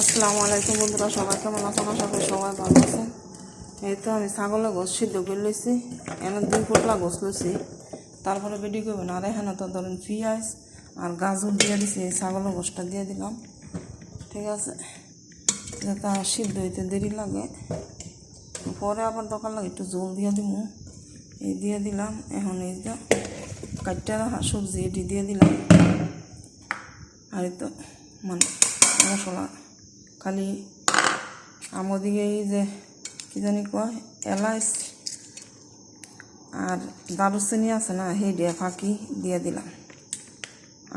আসসালামু আলাইকুম বন্ধুরা, সবাই কেমন আছেন? আশা করি সবাই ভালো আছেন। এই তো আমি ছাগলের গোস সিদ্ধ করে লইছি, এনে দুই পোটলা গোস লইছি। তারপরে বেডি করবেন। আর এখানে তো ধরেন পেঁয়াজ আর গাজর দিয়ে দিছি, এই ছাগলের গোসটা দিয়ে দিলাম। ঠিক আছে? যাতে সিদ্ধ হইতে দেরি লাগে। পরে আবার দোকান লাগে, একটু জল দিয়ে দিব এই দিয়ে দিলাম, এখন এই যে কাটটা সবজি এটি দিয়ে দিলাম। আর তো মানে মশলা খালি আমাদিকে এই যে, কী জানি কয় এলাচ আর দারুচিনি আছে না, সেই দিয়ে ফাঁকি দিয়ে দিলাম।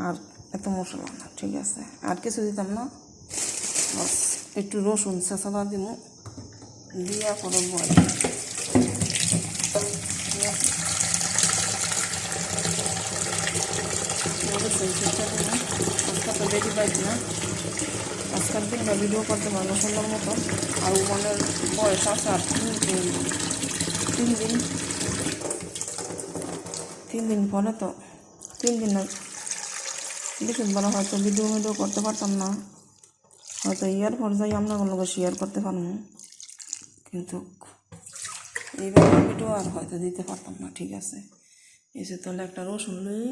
আর এত মশলা না, ঠিক আছে। আর কিছু দিতাম না। বাস, একটু রসুন চেঁচাটা দিব দিয়া করে বয়। রসুন চেঁচা পাইছি না। আজকের দিনটা ভিডিও করতে পারব সুন্দর মতো। আর ওমানের বয়স আছে আর তিন দিন। তিন দিন? তিন দিন পরে তো। তিন দিন না বৃহস্পতিবার হয়তো ভিডিও ভিডিও করতে পারতাম না। হয়তো ইয়ার পর যাই আমরা লোক শেয়ার করতে পারব। কিন্তু এইবার ভিডিও আর হয়তো দিতে পারতাম না, ঠিক আছে? এসে তাহলে একটা রসুন লই,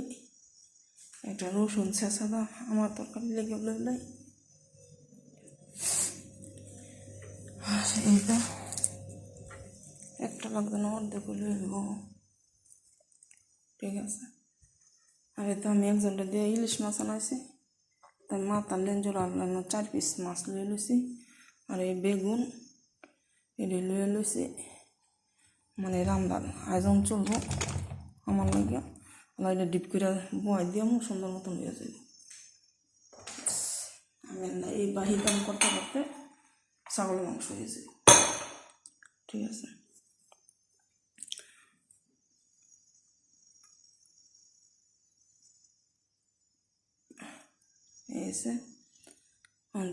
একটা রসুন ছেঁচা দাও আমার তরকারি লেগে লই। এইটা। একটা লাগবে না, অর্ধেক লই ঠিক আছে। আর এটা আমি একজনটা দিয়ে ইলিশ মাছ আনাইছি। তাই মাথার লেঞ্জর আনলাম চার পিস মাছ লই লইছি। আর এই বেগুন, এটি লয়ে লইছি। মানে রান্দার আয়োজন চলবো আমার লাগে আর এটা ডিপ করে বয় দিয়ে আমার সুন্দর মতন হয়ে যাবে আমি এই বাহি কাম করতে করতে ছাগলের মাংস হয়ে যাবে ঠিক আছে এসে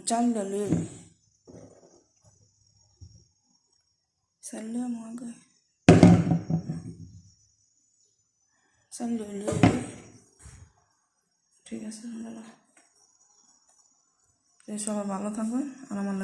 চালটা লয়ে চাললে আমাকে চাল লয়ে ঠিক আছে সবাই ভালো থাকবেন, আর আমার